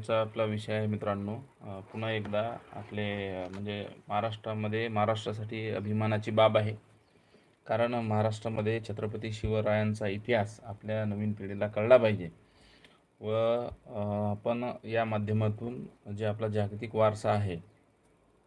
लाईव्हचा आपला विषय आहे मित्रांनो. पुन्हा एकदा आपले म्हणजे महाराष्ट्रामध्ये महाराष्ट्रासाठी अभिमानाची बाब आहे. कारण महाराष्ट्रामध्ये छत्रपती शिवरायांचा इतिहास आपल्या नवीन पिढीला कळला पाहिजे. व आपण या माध्यमातून जे आपला जागतिक वारसा आहे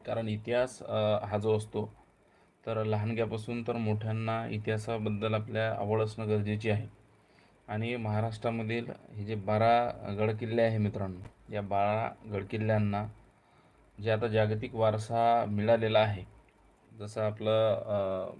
कारण इतिहास हा जो असतो तर लहानग्यापासून तर मोठ्यांना इतिहासाबद्दल आपल्या आवड असणं गरजेची आहे. आणि महाराष्ट्रामधील हे जे बारा गडकिल्ले आहे मित्रांनो या बारा गडकिल्ल्यांना जे आता जागतिक वारसा मिळालेला आहे. जसं आपलं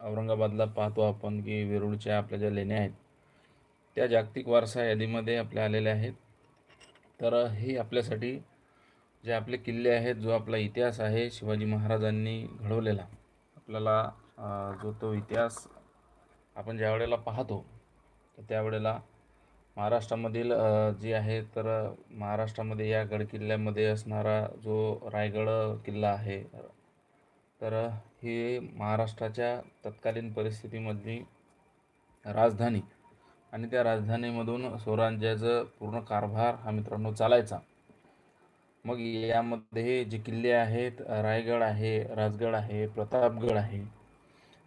औरंगाबादला पाहतो आपण की वेरूळच्या आपल्या ज्या लेण्या आहेत त्या जागतिक वारसा यादीमध्ये आपल्या आलेल्या आहेत. तर हे आपल्यासाठी जे आपले किल्ले आहेत जो आपला इतिहास आहे शिवाजी महाराजांनी घडवलेला. आपल्याला जो तो इतिहास आपण ज्या वेळेला पाहतो तर त्यावेळेला महाराष्ट्रामधील जी जे आहे तर महाराष्ट्रामध्ये या गडकिल्ल्यामध्ये असणारा जो रायगड किल्ला आहे तर ही महाराष्ट्राच्या तत्कालीन परिस्थितीमधली राजधानी आणि त्या राजधानीमधून स्वराज्याचं पूर्ण कारभार हा मित्रांनो चालायचा. मग यामध्ये जे किल्ले आहेत रायगड आहे राजगड आहे प्रतापगड आहे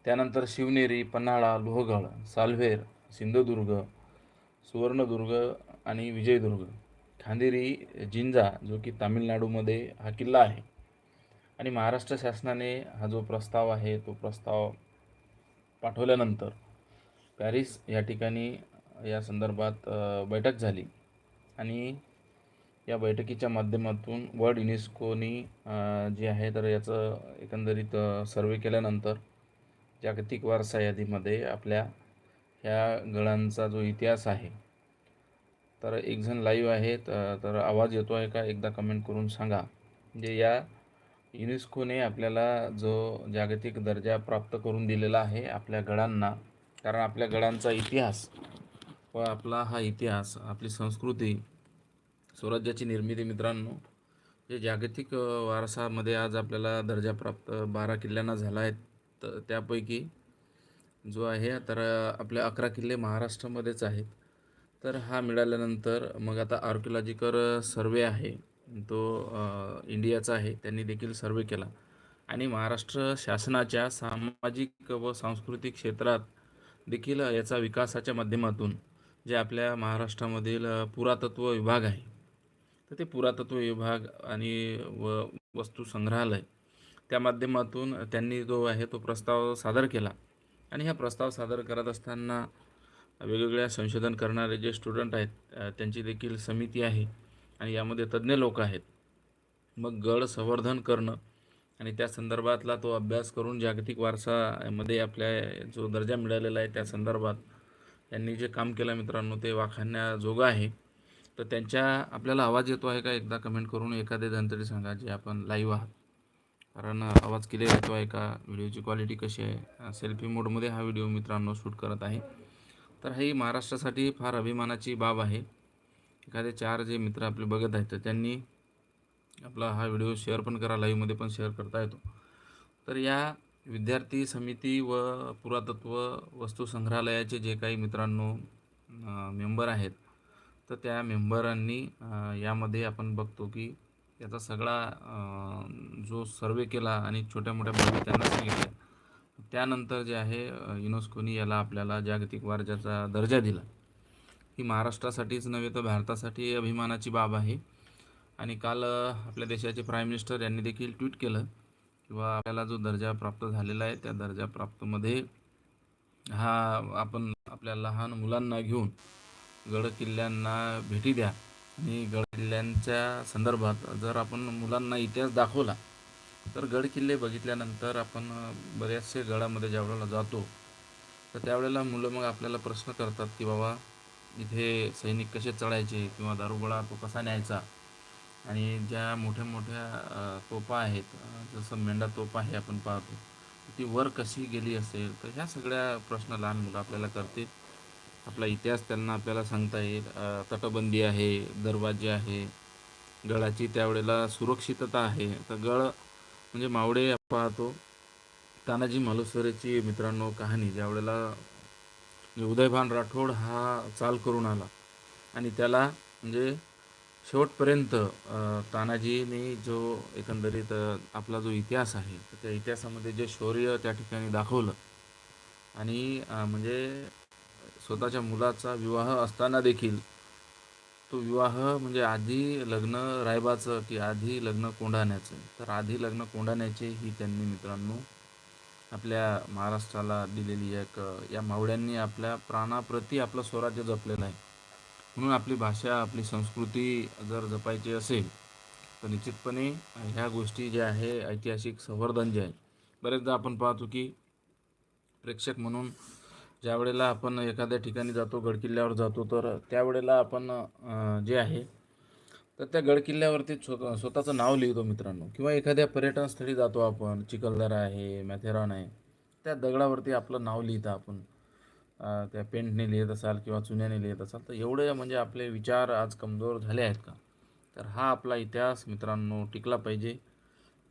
त्यानंतर शिवनेरी पन्हाळा लोहगड सालवेर सिंधुदुर्ग सुवर्णदुर्ग आणि विजयदुर्ग. खांदेरी जिंजा जो की तामिळनाडूमध्ये हा किल्ला आहे. आणि महाराष्ट्र शासनाने हा जो प्रस्ताव आहे तो प्रस्ताव पाठवल्यानंतर पॅरिस या ठिकाणी या संदर्भात बैठक झाली. आणि या बैठकीच्या माध्यमातून वर्ल्ड युनेस्कोनी जे आहे तर याचं एकंदरीत सर्वे केल्यानंतर जागतिक वारसा यादीमध्ये आपल्या ह्या गळांचा जो इतिहास आहे. तर एक जण लाईव्ह आहेत तर आवाज येतो आहे का? एकदा कमेंट करून सांगा. म्हणजे या युनेस्कोने आपल्याला जो जागतिक दर्जा प्राप्त करून दिलेला आहे आपल्या गडांना कारण आपल्या गडांचा इतिहास व आपला हा इतिहास आपली संस्कृती स्वराज्याची निर्मिती मित्रांनो जे जागतिक वारसामध्ये आज आपल्याला दर्जा प्राप्त बारा किल्ल्यांना झाला आहे तर त्यापैकी जो आहे तर आपले अकरा किल्ले महाराष्ट्रामध्येच आहेत. तर हा मिळाल्यानंतर मग आता आर्किओलॉजिकल सर्वे आहे. तो इंडियाचा आहे. त्यांनी देखील सर्वे केला. आणि महाराष्ट्र शासनाच्या सामाजिक व सांस्कृतिक क्षेत्रात देखील याचा विकासाच्या माध्यमातून जे आपल्या महाराष्ट्रामधील पुरातत्व विभाग आहे तर ते पुरातत्व विभाग आणि व वस्तू संग्रहालय त्या माध्यमातून त्यांनी जो आहे तो प्रस्ताव सादर केला. आणि हा प्रस्ताव सादर करत असताना वेगवेगळ्या संशोधन करणारे जे स्टुडंट आहेत त्यांची देखील समिती आहे आणि यामध्ये तज्ज्ञ लोक आहेत. मग गड संवर्धन करणं आणि त्या संदर्भातला तो अभ्यास करून जागतिक वारसामध्ये आपल्या जो दर्जा मिळालेला आहे त्या संदर्भात यांनी जे काम केलं मित्रांनो ते वाखाणण्याजोगं आहे. तर त्यांच्या आपल्याला आवाज येतो आहे का? एकदा कमेंट करून एखादे धनतरी सांगा जे आपण लाईव्ह आहात. कारण आवाज क्लिअर येतो आहे का? व्हिडिओची क्वालिटी कशी आहे? सेल्फी मोडमध्ये हा व्हिडिओ मित्रांनो शूट करत आहे. तर ही महाराष्ट्रासाठी फार अभिमानाची बाब आहे. एखादे चार जे मित्र आपले बघत आहेत तर त्यांनी आपला हा व्हिडिओ शेअर पण करा लाईव्हमध्ये पण शेअर करता येतो. तर या विद्यार्थी समिती व पुरातत्व वस्तू संग्रहालयाचे जे काही मित्रांनो मेंबर आहेत तर त्या मेंबरांनी यामध्ये आपण बघतो की याचा सगळा जो सर्वे केला आणि छोट्या मोठ्या बाबी त्यांना सांगितल्या. त्यानंतर जे आहे युनेस्कोनी याला आपल्याला जागतिक वारजाचा दर्जा दिला. ही महाराष्ट्रासाठीच नव्हे तर भारतासाठी अभिमानाची बाब आहे. आणि काल आपल्या देशाचे प्राईम मिनिस्टर यांनी देखील ट्विट केलं किंवा आपल्याला जो दर्जा प्राप्त झालेला आहे त्या दर्जा प्राप्तमध्ये हा आपण आपल्या लहान मुलांना घेऊन गड किल्ल्यांना भेटी द्या. आणि गड किल्ल्यांच्या संदर्भात जर आपण मुलांना इतिहास दाखवला तर गड किल्ले बघितल्यानंतर आपण बऱ्याचशे गडामध्ये ज्या वेळेला जातो तर त्यावेळेला मुलं मग आपल्याला प्रश्न करतात की बाबा इथे सैनिक कसे चढायचे किंवा दारुगोळा तो कसा न्यायचा? आणि ज्या मोठ्या मोठ्या तोपा आहेत जसं मेंढा तोपा आहे आपण पाहतो ती वर कशी गेली असेल? तर ह्या सगळ्या प्रश्न लहान मुलं आपल्याला करतील. आपला इतिहास त्यांना आपल्याला सांगता येईल. तटबंदी आहे दरवाजे आहे गडाची त्यावेळेला सुरक्षितता आहे. तर गड म्हणजे मावडे आपण पाहतो. तानाजी मालुसरेची मित्रांनो कहाणी ज्यावेळेला उदयभान राठोड हा चाल करून आला आणि त्याला म्हणजे शेवटपर्यंत तानाजीने जो एकंदरीत आपला जो इतिहास आहे त्या इतिहासामध्ये जे शौर्य त्या ठिकाणी दाखवलं आणि म्हणजे स्वतःच्या मुलाचा विवाह असताना देखील तो विवाह म्हणजे आधी लग्न रायबाचं की आधी लग्न कोंढाण्याचं. तर आधी लग्न कोंढाण्याचे ही त्यांनी मित्रांनो आपल्या महाराष्ट्राला दिलेली एक या मावळ्यांनी आपल्या प्राणाप्रती आपलं स्वराज्य जपलेलं आहे. म्हणून आपली भाषा आपली संस्कृती जर जपायची असेल तर निश्चितपणे ह्या गोष्टी ज्या आहे ऐतिहासिक संवर्धन जे आहे बरेचदा आपण पाहतो की प्रेक्षक म्हणून ज्या वेळेला आपण एखाद्या ठिकाणी जातो गडकिल्ल्यावर जातो तर त्यावेळेला आपण जे आहे तर त्या गडकिल्ल्यावरती स्वतः स्वतःचं नाव लिहितो मित्रांनो. किंवा एखाद्या पर्यटनस्थळी जातो आपण चिखलदरा आहे मॅथेरॉन आहे त्या दगडावरती आपलं नाव लिहितं आपण. त्या पेंटने लिहित असाल किंवा चुन्याने लिहित असाल तर एवढे म्हणजे आपले विचार आज कमजोर झाले आहेत का? तर हा आपला इतिहास मित्रांनो टिकला पाहिजे.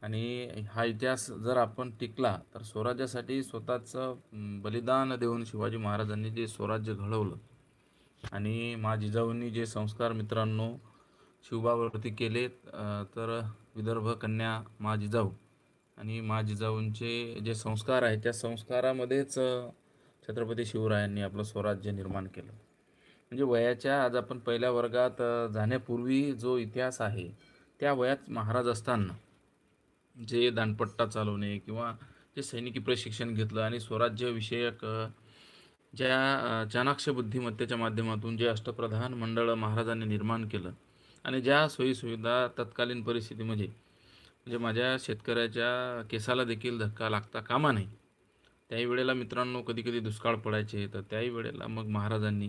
आणि हा इतिहास जर आपण टिकला तर स्वराज्यासाठी स्वतःचं बलिदान देऊन शिवाजी महाराजांनी जे स्वराज्य घडवलं आणि मा जिजाऊंनी जे संस्कार मित्रांनो शिवबावरती केले तर विदर्भ कन्या मा जिजाऊ आणि मा जिजाऊंचे जे संस्कार आहेत त्या संस्कारामध्येच छत्रपती शिवरायांनी आपलं स्वराज्य निर्माण केलं. म्हणजे वयाच्या आज आपण पहिल्या वर्गात जाण्यापूर्वी जो इतिहास आहे त्या वयात महाराज असताना जे दांडपट्टा चालवणे किंवा जे सैनिकी प्रशिक्षण घेतलं आणि स्वराज्यविषयक ज्या चाणाक्ष बुद्धिमत्तेच्या माध्यमातून जे अष्टप्रधान मंडळ महाराजांनी निर्माण केलं आणि ज्या सोयीसुविधा तत्कालीन परिस्थितीमध्ये म्हणजे माझ्या शेतकऱ्याच्या केसाला देखील धक्का लागता कामा नाही त्याही वेळेला मित्रांनो कधी कधी दुष्काळ पडायचे तर त्याही वेळेला मग महाराजांनी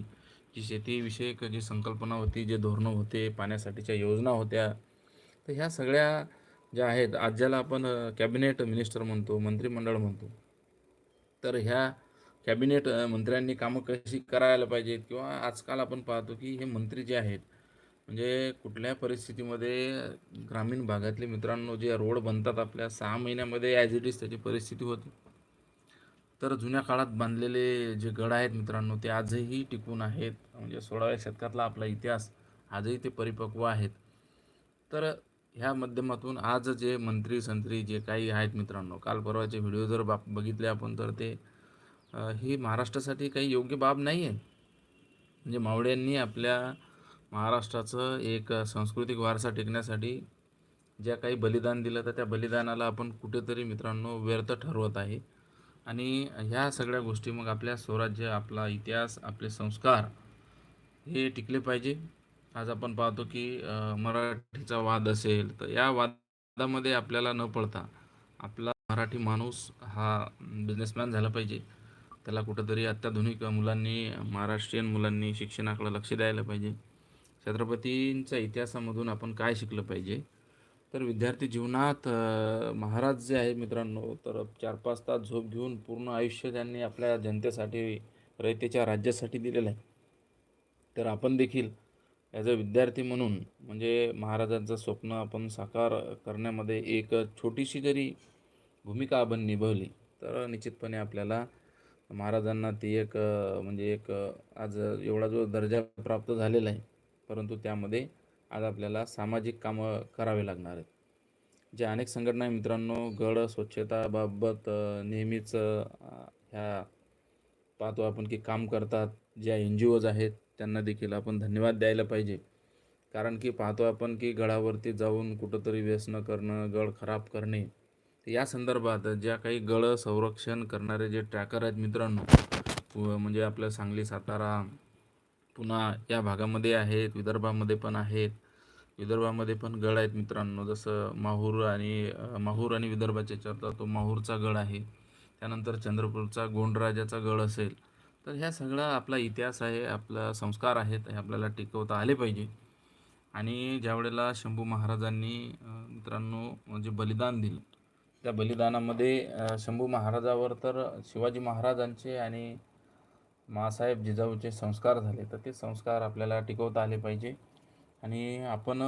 जी शेतीविषयक जी संकल्पना होती जे धोरणं होते पाण्यासाठीच्या योजना होत्या तर ह्या सगळ्या ज्या आहेत आज ज्याला आपण कॅबिनेट मिनिस्टर म्हणतो मंत्रिमंडळ म्हणतो तर ह्या कॅबिनेट मंत्र्यांनी कामं कशी करायला पाहिजेत? किंवा आजकाल आपण पाहतो की हे मंत्री जे आहेत म्हणजे कुठल्या परिस्थितीमध्ये ग्रामीण भागातले मित्रांनो जे रोड बनतात आपल्या सहा महिन्यामध्ये ॲज इट इज त्याची परिस्थिती होती. तर जुन्या काळात बांधलेले जे गड आहेत मित्रांनो ते आजही टिकून आहेत. म्हणजे सोळाव्या शतकातला आपला इतिहास आजही ते परिपक्व आहेत. तर ह्या माध्यमातून आज जे मंत्री संत्री जे काही आहेत मित्रांनो काल परवाचे व्हिडिओ जर बाप बघितले आपण तर ते ही महाराष्ट्रासाठी काही योग्य बाब नाही आहे म्हणजे मावळ्यांनी आपल्या महाराष्ट्राचं एक सांस्कृतिक वारसा टिकण्यासाठी ज्या काही बलिदान दिलं तर त्या बलिदानाला आपण कुठेतरी मित्रांनो व्यर्थ ठरवत आहे. आणि ह्या सगळ्या गोष्टी मग आपल्या स्वराज्य आपला इतिहास आपले संस्कार हे टिकले पाहिजे. आज आपण पाहतो की मराठीचा वाद असेल तर या वादामध्ये आपल्याला न पडता आपला मराठी माणूस हा बिझनेसमॅन झाला पाहिजे. त्याला कुठंतरी अत्याधुनिक मुलांनी महाराष्ट्रीयन मुलांनी शिक्षणाकडे लक्ष द्यायला पाहिजे. छत्रपतींच्या इतिहासामधून आपण काय शिकलं पाहिजे? तर विद्यार्थी जीवनात महाराज जे आहे मित्रांनो तर चार पाच तास झोप घेऊन पूर्ण आयुष्य त्यांनी आपल्या जनतेसाठी रयतेच्या राज्यासाठी दिलेलं आहे. तर आपण देखील ॲज अ विद्यार्थी म्हणून म्हणजे महाराजांचं स्वप्न आपण साकार करण्यामध्ये एक छोटीशी जरी भूमिका आपण निभावली तर निश्चितपणे आपल्याला महाराजांना ती एक म्हणजे एक आज एवढा जो दर्जा प्राप्त झालेला आहे परंतु त्यामध्ये आज आपल्याला सामाजिक कामं करावे लागणार आहेत. ज्या अनेक संघटना आहे मित्रांनो गड स्वच्छताबाबत नेहमीच ह्या पाहतो आपण की काम करतात ज्या एन जी ओज आहेत त्यांना देखील आपण धन्यवाद द्यायला पाहिजे. कारण की पाहतो आपण की गळावरती जाऊन कुठंतरी व्यसनं करणं गळ खराब करणे या संदर्भात ज्या काही गळ संरक्षण करणारे जे ट्रॅकर आहेत मित्रांनो म्हणजे आपलं सांगली सातारा पुन्हा या भागामध्ये आहेत विदर्भामध्ये पण आहेत. विदर्भामध्ये पण गळ आहेत मित्रांनो. जसं माहूर आणि माहूर आणि विदर्भाच्या याच्यातला तो माहूरचा गड आहे. त्यानंतर चंद्रपूरचा गोंडराजाचा गड असेल. तर ह्या सगळा आपला इतिहास आहे आपला संस्कार आहेत हे आपल्याला टिकवता आले पाहिजे. आणि ज्या वेळेला शंभू महाराजांनी मित्रांनो जे बलिदान दिलं त्या बलिदानामध्ये शंभू महाराजावर तर शिवाजी महाराजांचे आणि माँसाहेब जिजाऊचे संस्कार झाले. तर ते संस्कार आपल्याला टिकवता आले पाहिजे. आणि आपण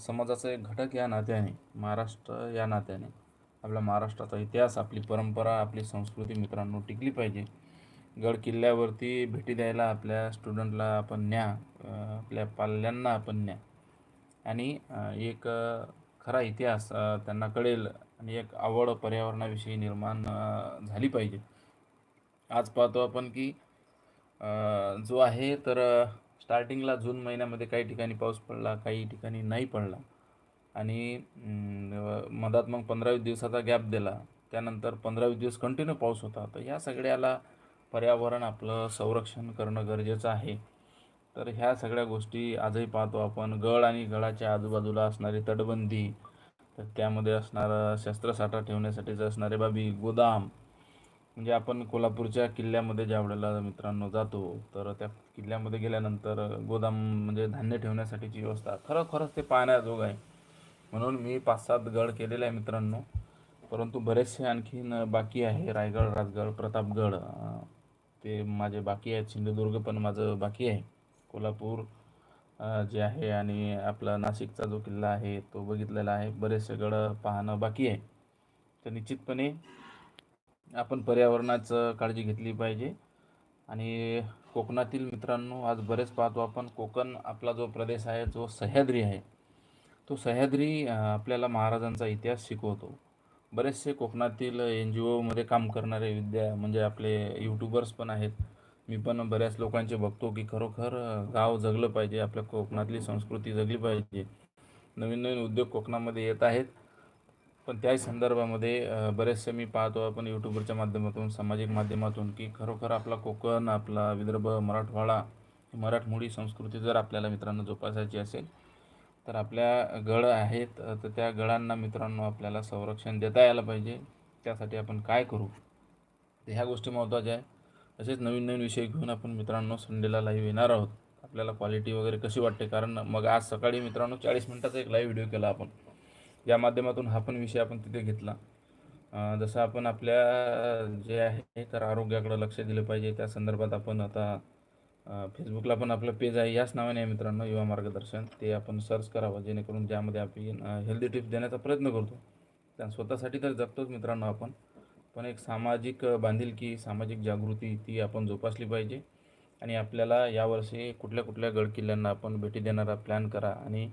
समाजाचा एक घटक या नात्याने महाराष्ट्र या नात्याने आपल्या महाराष्ट्राचा इतिहास आपली परंपरा आपली संस्कृती मित्रांनो टिकली पाहिजे. गड किल्ल्यावरती भेटी द्यायला आपल्या स्टुडंटला आपण न्या आपल्या पाल्यांना आपण न्या. आणि एक खरा इतिहास त्यांना कळेल आणि एक आवड पर्यावरणाविषयी निर्माण झाली पाहिजे. आज पाहतो आपण की जो आहे तर स्टार्टिंगला जून महिन्यामध्ये काही ठिकाणी पाऊस पडला काही ठिकाणी नाही पडला. आणि मधात मग पंधरावीस दिवसाचा गॅप दिला. त्यानंतर पंधरावीस दिवस कंटिन्यू पाऊस होता. तर ह्या सगळ्याला पर्यावरण आपलं संरक्षण करणं गरजेचं आहे. तर ह्या सगळ्या गोष्टी आजही पाहतो आपण. गळ आणि गळाच्या आजूबाजूला असणारी तटबंदी तर त्यामध्ये असणारं शस्त्रसाठा ठेवण्यासाठीच असणारे बाबी गोदाम म्हणजे आपण कोल्हापूरच्या किल्ल्यामध्ये ज्या वेळेला मित्रांनो जातो तर त्या किल्ल्यामध्ये गेल्यानंतर गोदाम म्हणजे धान्य ठेवण्यासाठीची व्यवस्था खरोखरच ते पाहण्याजोग आहे. म्हणून मी पाच सात गड केलेले आहे मित्रांनो. परंतु बरेचसे आणखीन बाकी आहे. रायगड राजगड प्रतापगड ते माझे बाकी आहेत सिंधुदुर्ग पण माझं बाकी आहे. कोल्हापूर जे आहे आणि आपला नाशिकचा जो किल्ला आहे तो बघितलेला आहे. बरेचसे सगळं पाहणं बाकी आहे. तर निश्चितपणे आपण पर्यावरणाचं काळजी घेतली पाहिजे. आणि कोकणातील मित्रांनो आज बरेच पाहतो आपण कोकण आपला जो प्रदेश आहे जो सह्याद्री आहे तो सह्याद्री आपल्याला महाराजांचा इतिहास शिकवतो. बरेचसे कोकणातील एन जी ओमध्ये काम करणारे विद्या म्हणजे आपले यूट्यूबर्स पण आहेत. मी पण बऱ्याच लोकांचे बघतो की खरोखर गाव जगलं पाहिजे आपल्या कोकणातली संस्कृती जगली पाहिजे. नवीन नवीन उद्योग कोकणामध्ये येत आहेत. पण त्याही संदर्भामध्ये बरेचसे मी पाहतो आपण यूट्यूबरच्या माध्यमातून सामाजिक माध्यमातून की खरोखर आपला कोकण आपला विदर्भ मराठवाडा ही मराठमोळी संस्कृती जर आपल्याला मित्रांनो जोपासायची असेल तर आपल्या गळ आहेत तर त्या गळांना मित्रांनो आपल्याला संरक्षण देता यायला पाहिजे. त्यासाठी आपण काय करू? तर ह्या गोष्टी महत्त्वाच्या आहे तसेच नवीन नवीन विषय घेऊन आपण मित्रांनो संडेला लाईव्ह येणार आहोत. आपल्याला क्वालिटी वगैरे कशी वाटते? कारण मग आज सकाळी मित्रांनो चाळीस मिनटाचा एक लाईव्ह व्हिडिओ केला आपण. या माध्यमातून हा पण विषय आपण तिथे घेतला. जसं आपण आपल्या जे आहे तर आरोग्याकडे लक्ष दिलं पाहिजे. त्या संदर्भात आपण आता फेसबुकला पण आपलं पेज आहे. याच नावाने आहे मित्रांनो युवा मार्गदर्शन. ते आपण सर्च करावं जेणेकरून ज्यामध्ये आपण हेल्दी टिप्स देण्याचा प्रयत्न करतो. त्या स्वतःसाठी तर जगतोच मित्रांनो आपण. पण एक सामाजिक बांधिलकी सामाजिक जागृती ती आपण जोपासली पाहिजे. आणि आपल्याला यावर्षी कुठल्या कुठल्या गडकिल्ल्यांना आपण भेटी देणारा प्लॅन करा. आणि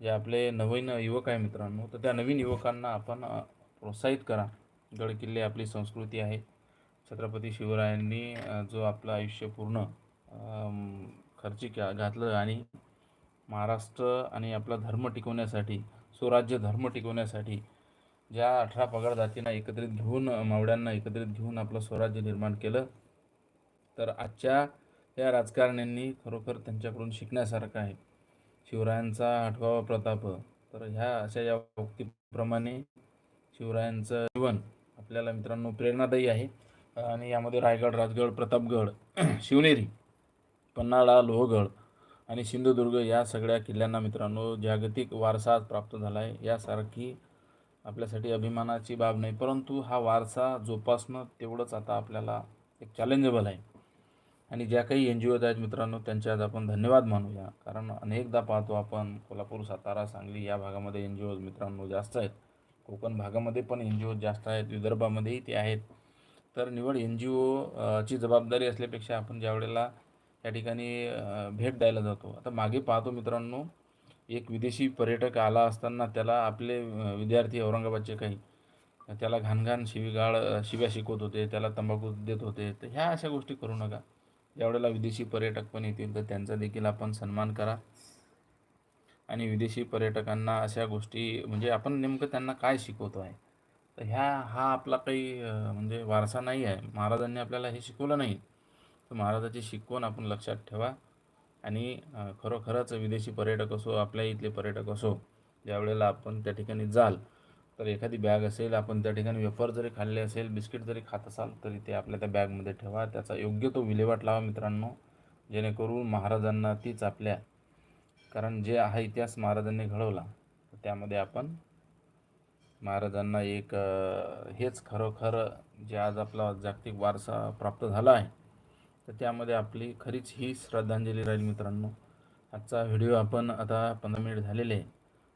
जे आपले नवीन युवक आहे मित्रांनो तर त्या नवीन युवकांना आपण प्रोत्साहित करा. गडकिल्ले आपली संस्कृती आहे. छत्रपती शिवरायांनी जो आपलं आयुष्य पूर्ण खर्ची घातलं आणि महाराष्ट्र आणि आपला धर्म टिकवण्यासाठी स्वराज्य धर्म टिकवण्यासाठी ज्या अठरा पगार जातींना एकत्रित घेऊन मावड्यांना मावळ्यांना एकत्रित घेऊन आपलं स्वराज्य निर्माण केलं तर आजच्या या राजकारण्यांनी खरोखर त्यांच्याकडून शिकण्यासारखं आहे. शिवरायांचा आठवावा प्रताप तर ह्या अशा या उक्तीप्रमाणे शिवरायांचं जीवन आपल्याला मित्रांनो प्रेरणादायी आहे. आणि यामध्ये रायगड राजगड प्रतापगड शिवनेरी पन्हाळा लोहगड आणि सिंधुदुर्ग या सगळ्या किल्ल्यांना मित्रांनो जागतिक वारसा प्राप्त झाला आहे. यासारखी आपल्यासाठी अभिमानाची बाब नाही परंतु हा वारसा जोपासणं तेवढंच आता आपल्याला एक चॅलेंजेबल आहे. आणि ज्या काही एन जी ओज आहेत मित्रांनो त्यांचे आज आपण धन्यवाद मानूया. कारण अनेकदा पाहतो आपण कोल्हापूर सातारा सांगली या भागामध्ये एन जी ओज मित्रांनो जास्त आहेत. कोकण भागामध्ये पण एन जी ओज जास्त आहेत विदर्भामध्येही ते आहेत. तर निवड एन जी ओची जबाबदारी असल्यापेक्षा आपण ज्या वेळेला या ठिकाणी भेट द्यायला जातो. आता मागे पाहतो मित्रांनो एक विदेशी पर्यटक आला असताना त्याला आपले विद्यार्थी औरंगाबादचे काही त्याला घाणघाण शिवीगाळ शिव्या शिकवत होते त्याला तंबाखू देत होते. तर ह्या अशा गोष्टी करू नका. ज्यावेळेला विदेशी पर्यटक पण येतील तर त्यांचा देखील आपण सन्मान करा. आणि विदेशी पर्यटकांना अशा गोष्टी म्हणजे आपण नेमकं त्यांना काय शिकवतो आहे? तर ह्या हा आपला काही म्हणजे वारसा नाही आहे. महाराजांनी आपल्याला हे शिकवलं नाही. तर महाराजाची शिकवण आपण लक्षात ठेवा. आणि खरोखरच विदेशी पर्यटक असो आपल्या इथले पर्यटक असो ज्यावेळेला आपण त्या ठिकाणी जाल तर एखादी बॅग असेल आपण त्या ठिकाणी वेफर जरी खाल्ले असेल बिस्किट जरी खात असाल तरी ते आपल्या त्या बॅगमध्ये ठेवा. त्याचा योग्य तो विल्हेवाट लावा मित्रांनो जेणेकरून महाराजांना तीच आपल्या कारण जे हा इतिहास महाराजांनी घडवला. त्यामध्ये आपण महाराजांना एक हेच खरोखर जे आज आपला जागतिक वारसा प्राप्त झाला आहे तर त्यामध्ये आपली खरीच ही श्रद्धांजली राहील मित्रांनो. आजचा व्हिडिओ आपण आता पंधरा मिनिट झालेले आहे.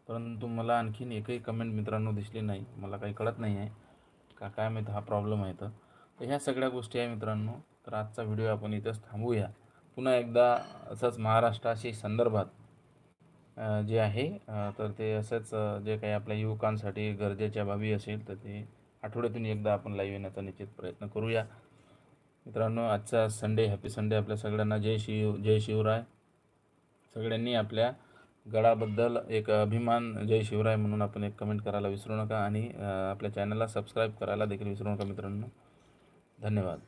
परंतु मला आणखीन एकही कमेंट मित्रांनो दिसली नाही. मला काही कळत नाही आहे. का काय माहीत हा प्रॉब्लेम आहे तर. तर ह्या सगळ्या गोष्टी आहे मित्रांनो. तर आजचा व्हिडिओ आपण इथंच थांबूया. पुन्हा एकदा असंच महाराष्ट्राशी संदर्भात जे आहे तर ते असंच जे काही आपल्या युवकांसाठी गरजेच्या बाबी असेल तर ते आठवड्यातून एकदा आपण लाईव्ह येण्याचा निश्चित प्रयत्न करूया. मित्रांनो आजचा संडे हॅपी संडे आपल्या सगळ्यांना. जय शिव जय शिवराय. सगळ्यांनी आपल्या गडाबद्दल एक अभिमान जय शिवराय म्हणून आपण एक कमेंट करायला विसरू नका आणि आपल्या चॅनलला सबस्क्राईब करायला देखील विसरू नका मित्रांनो. धन्यवाद.